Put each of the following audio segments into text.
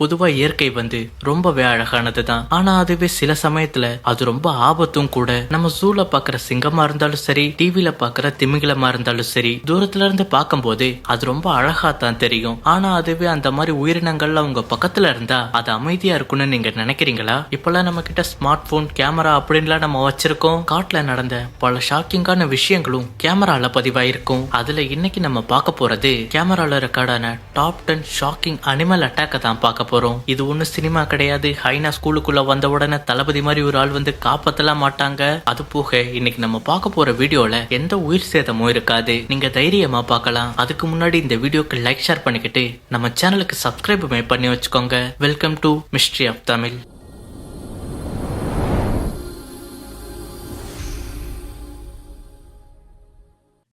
பொதுவா இயற்கை வந்து ரொம்பவே அழகானது தான் ஆனா அதுவே சில சமயத்துல அது ரொம்ப ஆபத்தும் கூட. நம்ம ஜூல பாக்குற சிங்கமா இருந்தாலும் சரி டிவில பாக்குற திமிங்கலமா இருந்தாலும் சரி தூரத்துல இருந்து பார்க்கும்போது அது ரொம்ப அழகா தான் தெரியும். ஆனா அதுவே அந்த மாதிரி உயிரினங்கள்ல உங்க பக்கத்துல இருந்தா அது அமைதியா இருக்கும்னு நீங்க நினைக்கிறீங்களா? இப்பெல்லாம் நம்ம கிட்ட ஸ்மார்ட் போன் கேமரா அப்படின்லாம் நம்ம வச்சிருக்கோம். காட்டுல நடந்த பல ஷாக்கிங்கான விஷயங்களும் கேமரால பதிவாயிருக்கும். அதுல இன்னைக்கு நம்ம பார்க்க போறது கேமரால ரெக்கார்டான டாப் டென் ஷாக்கிங் அனிமல் அட்டாக்கை தான் பார்க்க போறோம். இது ஒன்றும் சினிமா கிடையாது. ஹைனா ஸ்கூலுக்குள்ள வந்த உடனே தளபதி மாதிரி ஒரு ஆள் வந்து காப்பாத்தலாம் மாட்டாங்க. அது போக இன்னைக்கு நம்ம பார்க்க போற வீடியோல எந்த உயிர் சேதமும் இருக்காது. நீங்க தைரியமா பார்க்கலாம். அதுக்கு முன்னாடி இந்த வீடியோக்கு லைக் ஷேர் பண்ணிக்கிட்டு நம்ம சேனலுக்கு சப்ஸ்கிரைப் பண்ணி வச்சுக்கோங்க. Welcome to mystery of Tamil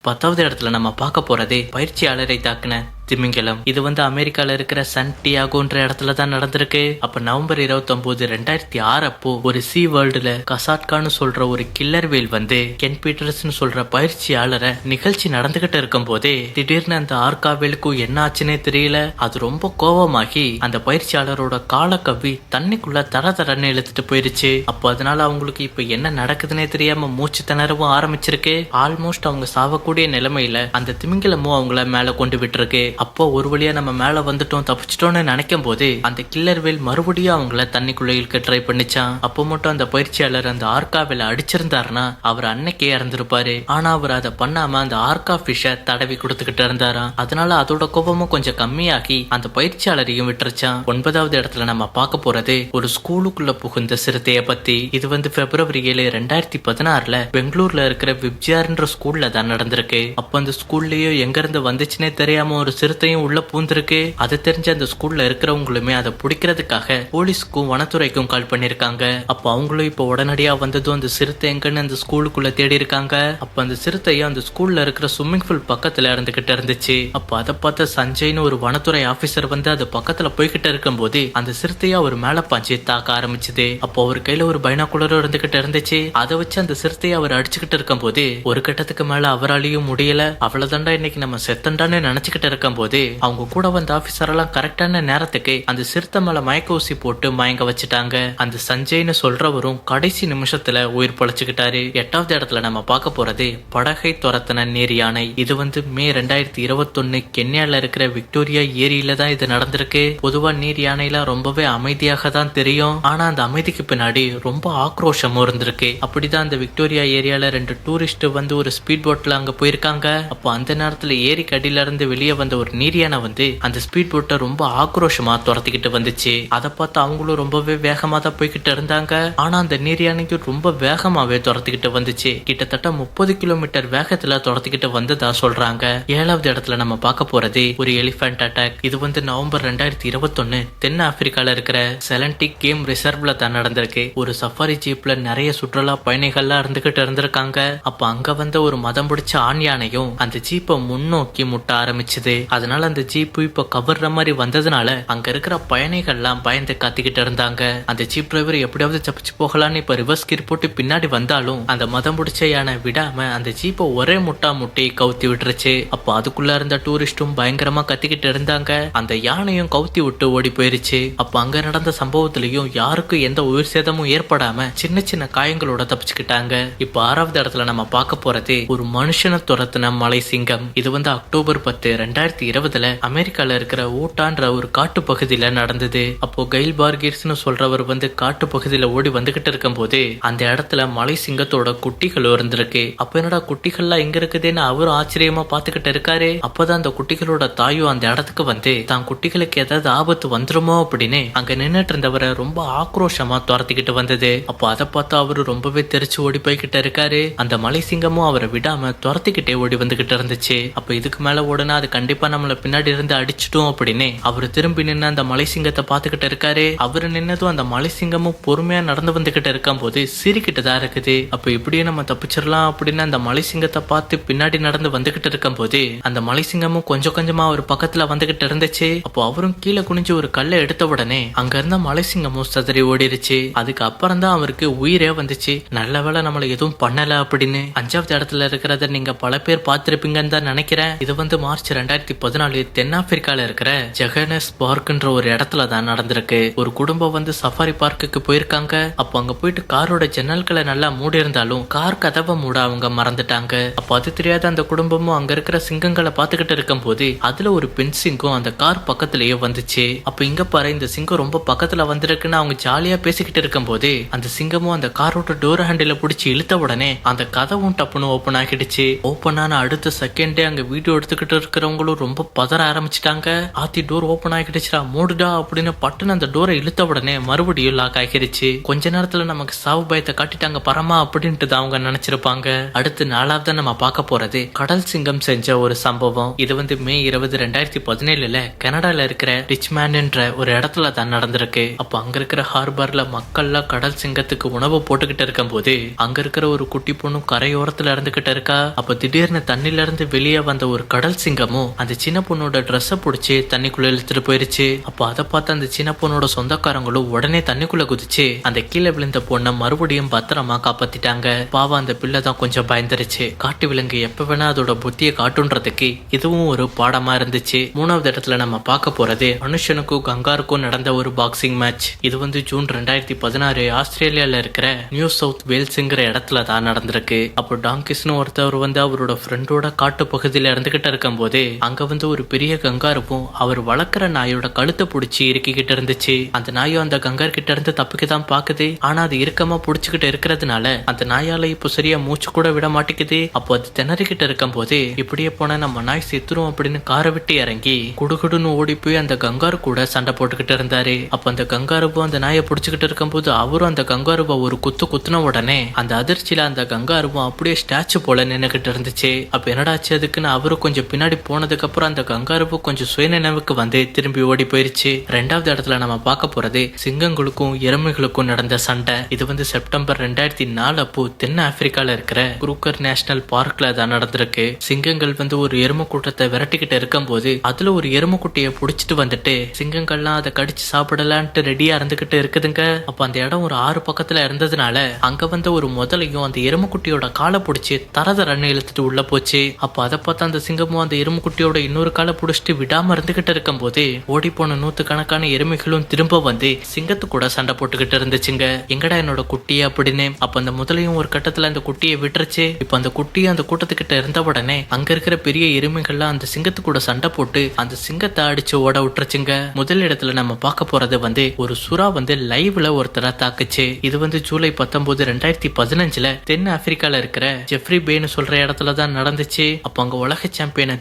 பத்தாவது இடத்துல நம்ம பார்க்க போறதே பயிற்சியாளரை தாக்குன திமிங்கலம். இது வந்து அமெரிக்கால இருக்கிற சன்டியாகோன்ற இடத்துல தான் நடந்திருக்கு. அப்ப நவம்பர் இருபத்தி ஒன்பது ரெண்டாயிரத்தி ஆறு அப்போ ஒரு சி வேர்ல்டுல கசாட்கான்னு சொல்ற ஒரு கில்லர் வேல் வந்து கென் பீட்டர்ஸ்னு சொல்ற பயிற்சியாளரை நிகழ்ச்சி நடந்துகிட்டு இருக்கும் போதே திடீர்னு அந்த ஆர்காவேலுக்கும் என்ன ஆச்சுன்னே தெரியல. அது ரொம்ப கோபமாகி அந்த பயிற்சியாளரோட கால கவ்வி தண்ணிக்குள்ள தர தரன்னு இழுத்துட்டு போயிருச்சு. அப்போ அதனால அவங்களுக்கு இப்ப என்ன நடக்குதுன்னே தெரியாம மூச்சு திணறவும் ஆரம்பிச்சிருக்கு. ஆல்மோஸ்ட் அவங்க சாவக்கூடிய நிலைமையில அந்த திமிங்கலமும் அவங்கள மேல கொண்டு விட்டுருக்கு. அப்போ ஒரு வழியா நம்ம மேல வந்துட்டோம் தப்பிச்சிட்டோம்னு நினைக்கும் போது அந்த கில்லர் வேல் மறுபடியும் அவங்கள தண்ணிக்குள்ள இழுக்க ட்ரை பண்ணிச்சான். அப்போ மட்டும் அந்த பயிற்சியாளர் அந்த ஆர்காவில அடிச்சிருந்தாருன்னா அவர் அன்னைக்கே இறந்திருப்பாரு. ஆனா அவர் அதை பண்ணாம அந்த ஆர்கா ஃபிஷ தடவி கொடுத்துக்கிட்டு இருந்தாராம். அதனால அதோட கோபமும் கொஞ்சம் கம்மியாகி அந்த பயிற்சியாளரையும் விட்டுருச்சான் ஒன்பதாவது இடத்துல நம்ம பார்க்க போறது ஒரு ஸ்கூலுக்குள்ள புகுந்த சிறுத்தைய பத்தி. இது வந்து பிப்ரவரி ஏழு ரெண்டாயிரத்தி பதினாறுல பெங்களூர்ல இருக்கிற விப்ஜிஆர்ன்ற ஸ்கூல்ல தான் நடந்திருக்கு. அப்ப அந்த ஸ்கூல்லயே எங்க இருந்து வந்துச்சுன்னே தெரியாம ஒரு சிறுத்தையும் உள்ள பூந்திருக்கு. அதை தெரிஞ்ச அந்த ஸ்கூல்ல இருக்கிறவங்களுமே அதை பிடிக்கிறதுக்காக போலீஸ்க்கும் வனத்துறைக்கும் கால் பண்ணிருக்காங்க அப்ப அவங்களும் இப்ப உடனடியா வந்ததும் அந்த சிறுத்தை எங்கன்னு அந்த ஸ்கூலுக்குள்ள தேடி இருக்காங்க. அப்ப அந்த சிறுத்தையும் அந்த ஸ்கூல்ல இருக்கிற ஸ்விம்மிங் பூல் பக்கத்துல இருந்துகிட்டு இருந்துச்சு. அப்ப அதை பார்த்த சஞ்சய்னு ஒரு வனத்துறை ஆபீசர் வந்து அது பக்கத்துல போய்கிட்டு இருக்கும்போது அந்த சிறுத்தையா அவர் மேல பாஞ்சு தாக்க ஆரம்பிச்சது. அப்போ அவர் கையில ஒரு பைனாக்குலரும் இருந்துகிட்டு இருந்துச்சு. அதை வச்சு அந்த சிறுத்தையை அவர் அடிச்சுக்கிட்டு இருக்கும்போது ஒரு கட்டத்துக்கு மேல அவராலையும் முடியல. அவ்வளவுதான்டா இன்னைக்கு நம்ம செத்தண்டான்னு நினைச்சுக்கிட்டு போது அவங்க கூட வந்த ஆபீசர் எல்லாம் கரெக்டான நேரத்துக்கு அந்த சிறுத்தை மேல மயக்க ஊசி போட்டு மயங்க வச்சுட்டாங்க. அந்த சஞ்சய்னு சொல்றவரும் கடைசி நிமிஷத்துல உயிர் பொழைச்சுக்கிட்டாரு. எட்டாவது இடத்துல நம்ம பார்க்க போறது படகை துரத்தின நீர் யானை. இது வந்து மே ரெண்டாயிரத்தி இருபத்தொன்னு கென்யால இருக்கிற விக்டோரியா ஏரியில தான் இது நடந்திருக்கு. பொதுவா நீர் யானைலாம் ரொம்பவே அமைதியாக தான் தெரியும். ஆனா அந்த அமைதிக்கு பின்னாடி ரொம்ப ஆக்ரோஷமும் இருந்திருக்கு. அப்படிதான் அந்த விக்டோரியா ஏரியால ரெண்டு டூரிஸ்ட் வந்து ஒரு ஸ்பீட் போட்ல அங்க போயிருக்காங்க. அப்போ அந்த நேரத்துல ஏரி கடியில இருந்து வெளியே வந்த ஒரு நீரியான வந்து அந்த ஸ்பீட் போட்டை ரொம்ப ஆக்ரோஷமா துரத்திக்கிட்டு வந்துச்சு. அதை பார்த்து அவங்களும் ரொம்பவே வேகமா தான் போய்கிட்டு இருந்தாங்க. ஆனா அந்த நீரியானைக்கு ரொம்ப வேகமாவே துரத்திக்கிட்டு வந்துச்சு. கிட்டத்தட்ட முப்பது கிலோமீட்டர் வேகத்துல துரத்திக்கிட்டு வந்ததா சொல்றாங்க. ஏழாவது இடத்துல நம்ம பார்க்க போறது ஒரு எலிபென்ட் அட்டாக் இது வந்து நவம்பர் ரெண்டாயிரத்தி இருபத்தொன்னு தென் ஆப்பிரிக்கால இருக்கிற செலண்டிக் கேம் ரிசர்வ்ல தான் நடந்திருக்கு. ஒரு சஃபாரி ஜீப்ல நிறைய சுற்றுலா பயணிகள்லாம் இருந்துகிட்டு இருந்திருக்காங்க. அப்ப அங்க வந்த ஒரு மதம் பிடிச்ச ஆண் யானையும் அந்த ஜீப்பை முன்னோக்கி முட்ட ஆரம்பிச்சது. அதனால அந்த ஜீப்பு இப்ப கவர்ற மாதிரி வந்ததுனால அங்க இருக்கிற பயணிகள்லாம் பயந்து கத்திக்கிட்டு இருந்தாங்க. அந்த ஜீப் டிரைவர் எப்படியாவது தப்பிச்சு போகலான்னு இப்ப ரிவர்ஸ் கீர் போட்டு பின்னாடி வந்தாலும் அந்த மதம் பிடிச்ச யானை விடாம அந்த ஜீப்பை ஒரே முட்டா முட்டி கவுத்தி விட்டுருச்சு. அப்ப அதுக்குள்ள இருந்த டூரிஸ்டும் பயங்கரமா கத்திக்கிட்டு இருந்தாங்க. அந்த யானையும் கவுத்தி விட்டு ஓடி போயிருச்சு. அப்ப அங்க நடந்த சம்பவத்திலையும் யாருக்கும் எந்த உயிர் சேதமும் ஏற்படாம சின்ன சின்ன காயங்களோட தப்பிச்சுக்கிட்டாங்க. இப்ப ஆறாவது இடத்துல நம்ம பார்க்க போறது ஒரு மனுஷனை துரத்தின மலை சிங்கம். இது வந்து அக்டோபர் பத்து ரெண்டாயிரத்தி ரெண்டாயிரத்தி இருபதுல அமெரிக்கால இருக்கிற ஊட்டான்ற ஒரு காட்டு பகுதியில நடந்தது. அப்போ கைல் பார்கிர்ஸ்னு சொல்றவர் வந்து காட்டு பகுதியில ஓடி வந்துகிட்டு இருக்கும் போது அந்த இடத்துல மலை சிங்கத்தோட குட்டிகள் இருந்திருக்கு. அப்ப என்னடா குட்டிகள்லாம் எங்க இருக்குதுன்னு அவரும் ஆச்சரியமா பாத்துக்கிட்டு இருக்காரு. அப்பதான் அந்த குட்டிகளோட தாயும் அந்த இடத்துக்கு வந்து தான் குட்டிகளுக்கு ஏதாவது ஆபத்து வந்துருமோ? அப்படின்னு அங்க நின்னுட்டு இருந்தவரை ரொம்ப ஆக்ரோஷமா துரத்திக்கிட்டு வந்தது. அப்போ அதை பார்த்தா அவரு ரொம்பவே தெரிச்சு ஓடி போய்கிட்டு இருக்காரு. அந்த மலை சிங்கமும் அவரை விடாம துரத்திக்கிட்டே ஓடி வந்துகிட்டு இருந்துச்சு. அப்ப இதுக்கு மேல ஓடுனா அது கண்டிப்பா நம்மள பின்னாடி இருந்து அடிச்சிட்டோம் அப்படின்னு அவர் திரும்பி நின்று அந்த மலை சிங்கத்தை பார்த்துக்கிட்டு இருக்காரு. அவரு நின்னதும் அந்த மலை சிங்கமும் பொறுமையா நடந்து வந்துகிட்டு இருக்கும் போது சிரிக்கிட்டு தான் இருக்குது. அப்ப இப்படியே நம்ம தப்பிச்சிடலாம் அப்படின்னு அந்த மலை சிங்கத்தை பார்த்து பின்னாடி நடந்து வந்துகிட்டு இருக்கும் போது அந்த மலை சிங்கமும் கொஞ்சம் கொஞ்சமா அவர் பக்கத்துல வந்துகிட்டு இருந்துச்சு. அப்போ அவரும் கீழே குனிஞ்சு ஒரு கல்லை எடுத்த உடனே அங்க இருந்த மலை சிங்கமும் சதறி ஓடிருச்சு. அதுக்கு அப்புறம் தான் அவருக்கு உயிரே வந்துச்சு. நல்ல வேலை நம்மள எதுவும் பண்ணல அப்படின்னு. அஞ்சாவது இடத்துல இருக்கிறத நீங்க பல பேர் பார்த்திருப்பீங்கன்னு தான் நினைக்கிறேன். இது வந்து மார்ச் ரெண்டாயிரத்தி பதினாலு தென்னாப்பிரிக்கால இருக்கிற ஜெகனஸ் பார்க்ன்ற ஒரு இடத்துல தான் நடந்திருக்கு. ஒரு குடும்பம் வந்து சஃபாரி பார்க்குக்கு போயிருக்காங்க. அப்போ அங்க போயிட்டு காரோட ஜன்னல்களை நல்லா மூடி இருந்தாலும் கார் கதவை மூட அவங்க மறந்துட்டாங்க. அப்போ அது தெரியாத அந்த குடும்பமும் அங்க இருக்கிற சிங்கங்களை பார்த்துக்கிட்டு இருக்கும் போது அதுல ஒரு பெண் சிங்கம் அந்த கார் பக்கத்திலேயே வந்துச்சு. அப்போ இங்க பாரு இந்த சிங்கம் ரொம்ப பக்கத்துல வந்திருக்குன்னு அவங்க ஜாலியா பேசிக்கிட்டு இருக்கும் போது அந்த சிங்கமும் அந்த காரோட டோர் ஹேண்டில பிடிச்சி இழுத்த உடனே அந்த கதவும் டப்புன்னு ஓப்பன் ஆகிடுச்சு. ஓப்பன் ஆன அடுத்த செகண்டே அங்க வீடியோ எடுத்துக்கிட்டு இருக்கிறவங்களும் ரொம்ப பதற ஆரம்பிச்சிட்டாங்க. ஆத்தி டோர் ஓப்பன் ஆகிடுச்சுடா மூடுடா அப்படின்னு பட்டுன்னு அந்த டோரை இழுத்த உடனே மறுபடியும் லாக் ஆகிருச்சு. கொஞ்ச நேரத்துல நமக்கு சாவு பயத்தை காட்டிட்டாங்க பரமா அப்படின்ட்டு தான் அவங்க நினைச்சிருப்பாங்க. அடுத்து நாலாவது நம்ம பார்க்க போறது கடல் சிங்கம் செஞ்ச ஒரு சம்பவம். இது வந்து மே இருபது ரெண்டாயிரத்தி பதினேழுல கனடால இருக்கிற ரிச்மேன்ன்ற ஒரு இடத்துல தான் நடந்திருக்கு. அப்ப அங்க இருக்கிற ஹார்பர்ல மக்கள்லாம் கடல் சிங்கத்துக்கு உணவு போட்டுக்கிட்டு இருக்கும் போது அங்க இருக்கிற ஒரு குட்டி பொண்ணும் கரையோரத்துல இருந்துகிட்டு இருக்கா. அப்ப திடீர்னு தண்ணில இருந்து வெளியே வந்த ஒரு கடல் சிங்கமும் அந்த சின்ன பொண்ணோட ட்ரெஸ்ஸை பிடிச்சி தண்ணிக்குள்ள இழுத்துட்டு போயிருச்சு. அப்போ அதை பார்த்து அந்த சின்ன பொண்ணோட சொந்தக்காரங்களும் உடனே தண்ணிக்குள்ள குதிச்சு அந்த கீழே விழுந்த பொண்ணை மறுபடியும் பத்திரமா காப்பாத்திட்டாங்க. பாவம் அந்த பிள்ளை தான் கொஞ்சம் பயந்துருச்சு. காட்டு விலங்கு எப்ப வேணா அதோட புத்தியை காட்டுன்றதுக்கு இதுவும் ஒரு பாடமா இருந்துச்சு. மூணாவது இடத்துல நம்ம பார்க்க போறது மனுஷனுக்கும் கங்காருக்கும் நடந்த ஒரு பாக்ஸிங் மேட்ச் இது வந்து ஜூன் ரெண்டாயிரத்தி பதினாறு ஆஸ்திரேலியால இருக்கிற நியூ சவுத் வேல்ஸுங்கிற இடத்துல தான் நடந்திருக்கு. அப்போ டாங்கிஸ்னு ஒருத்தவர் வந்து அவரோட ஃப்ரெண்டோட காட்டு பகுதியில இருந்துகிட்டு இருக்கும்போது அங்க வந்து ஒரு பெரிய கங்காருவும் அவர் வளர்க்குற நாயோட கழுத்தை பிடிச்சி இறுக்கிக்கிட்டு இருந்துச்சு. அந்த நாயும் அந்த கங்கார் கிட்ட இருந்து தப்பிக்க தான் பாக்குது. ஆனா அது இறுக்கமா பிடிச்சுக்கிட்டு இருக்கிறதுனால அந்த நாயால இப்போ சரியா மூச்சு கூட விட மாட்டேங்குது. அப்போ அது திணறிக்கிட்டு இருக்கும் போது இப்படியே போனா நம்ம நாய் செத்துரும் அப்படின்னு காரை விட்டு இறங்கி குடுகுடுன்னு ஓடி போய் அந்த கங்காரு கூட சண்டை போட்டுக்கிட்டு இருந்தாரு. அப்ப அந்த கங்காருவும் அந்த நாயை புடிச்சிக்கிட்டு இருக்கும் போது அவரும் அந்த கங்காருபா ஒரு குத்து குத்துன உடனே அந்த அதிர்ச்சியில அந்த கங்காருவும் அப்படியே ஸ்டாச்சு போல நின்னுகிட்டு இருந்துச்சு. அப்ப என்னடாச்சு அதுக்குன்னு அவரும் கொஞ்சம் பின்னாடி போனதுக்கு அப்புறம் அந்த கங்காருப்பு கொஞ்சம் சுயநினைவுக்கு வந்து திரும்பி ஓடி போயிருச்சு. ரெண்டாவது இடத்துல நம்ம பார்க்க போறது சிங்கங்களுக்கும் எருமைகளுக்கும் நடந்த சண்டை. இது வந்து செப்டம்பர் ரெண்டாயிரத்தி நாலு அப்போ தென் ஆப்பிரிக்கால இருக்கிற குரூக்கர் நேஷனல் பார்க்ல தான் நடந்திருக்கு. சிங்கங்கள் வந்து ஒரு எருமை கூட்டத்தை விரட்டிக்கிட்டு இருக்கும்போது அதுல ஒரு எருமை குட்டியை புடிச்சிட்டு வந்துட்டு சிங்கங்கள்லாம் அதை கடிச்சு சாப்பிடலான்ட்டு ரெடியா இருந்துகிட்டு இருக்குதுங்க. அப்ப அந்த இடம் ஒரு ஆறு பக்கத்துல இருந்ததுனால அங்க வந்து ஒரு முதலையும் அந்த எருமைக்குட்டியோட காலை பிடிச்சி தரதரன்னு இழுத்துட்டு உள்ள போச்சு. அப்ப அதை பார்த்தா அந்த சிங்கமும் அந்த எருமைக்குட்டியோட இன்னொரு காலை பிடிச்சிட்டு விடாம இருந்துகிட்டு இருக்கும்போது ஓடி போன நூத்து கணக்கான எருமைகளும் திரும்ப வந்து சிங்கத்து கூட சண்டை போட்டுக்கிட்டு இருந்துச்சுங்க. எங்கடா என்னோட குட்டி அப்படின்னு. அப்ப அந்த முதலையும் ஒரு கட்டத்துல அந்த குட்டியை விட்டுருச்சு. இப்ப அந்த குட்டி அந்த கூட்டத்துக்கிட்ட இருந்த உடனே அங்க இருக்கிற பெரிய எருமைகள்லாம் அந்த சிங்கத்து கூட சண்டை போட்டு அந்த சிங்கத்தை அடிச்சு ஓட விட்டுருச்சுங்க. முதல் இடத்துல நம்ம பார்க்க போறது வந்து ஒரு சுறா வந்து லைவ்ல ஒருத்தரை தாக்குச்சு. இது வந்து ஜூலை பத்தொன்பது ரெண்டாயிரத்தி பதினஞ்சுல தென் ஆப்பிரிக்கால இருக்கிற ஜெஃப்ரி பேன்னு சொல்ற இடத்துல தான் நடந்துச்சு. அப்ப அங்க உலக சாம்பியனை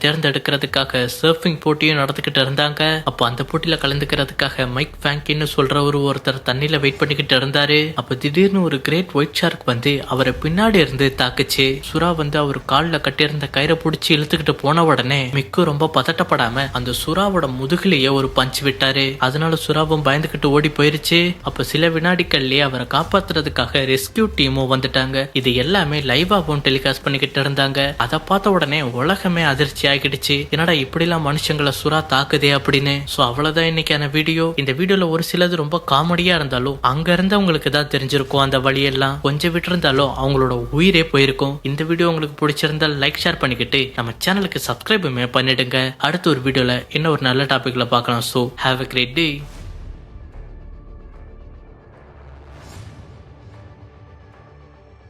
தேர்ந்தெடுக்கிறதுக்காக சர்ஃபிங் போட்டியும் நடந்துகிட்டு இருந்தாங்க. அப்ப அந்த போட்டியில கலந்துக்கிறதுக்காக மைக் ஃபேங்கின்னு சொல்ற ஒரு ஒருத்தர் தண்ணியில வெயிட் பண்ணிக்கிட்டு இருந்தாரு. அப்ப திடீர்னு ஒரு கிரேட் ஒயிட் ஷார்க் வந்து அவரை பின்னாடி இருந்து தாக்குச்சு. சுறா வந்து அவர் கால்ல கட்டியிருந்த கயிறை பிடிச்சி இழுத்துக்கிட்டு போன உடனே மிக்கு ரொம்ப பதட்டப்படாம அந்த சுறாவோட முதுகிலேயே ஒரு பஞ்ச் விட்டாரு. அதனால சுறாவும் பயந்துகிட்டு ஓடி போயிருச்சு. அப்ப சில வினாடிகள்லயே அவரை காப்பாத்துறதுக்காக ரெஸ்கியூ டீமும் வந்துட்டாங்க. இது எல்லாமே லைவாவும் டெலிகாஸ்ட் பண்ணிக்கிட்டு இருந்தாங்க. அதை பார்த்த உடனே உலகமே அதிர்ச்சி ஆகிடுச்சு. என்னடா இப்படிலாம் மனுஷங்களை சுறா தாக்குதே அப்படின்னு? சோ அவ்வளவுதான் இன்னைக்கான வீடியோ. இந்த வீடியோல ஒரு சிலது ரொம்ப காமெடியா இருந்தாலும் அங்க இருந்தவங்களுக்கு தான் தெரிஞ்சிருக்கும் அந்த வழியெல்லாம். கொஞ்சம் விட்டு இருந்தாலும் அவங்களோட உயிரே போயிருக்கும். இந்த வீடியோ உங்களுக்கு பிடிச்சிருந்தா லைக் ஷேர் பண்ணிக்கிட்டு நம்ம சேனலுக்கு சப்ஸ்கிரைபுமே பண்ணிடுங்க. அடுத்த ஒரு வீடியோல இன்னும் ஒரு நல்ல டாபிக்ல பார்க்கலாம். So have a great day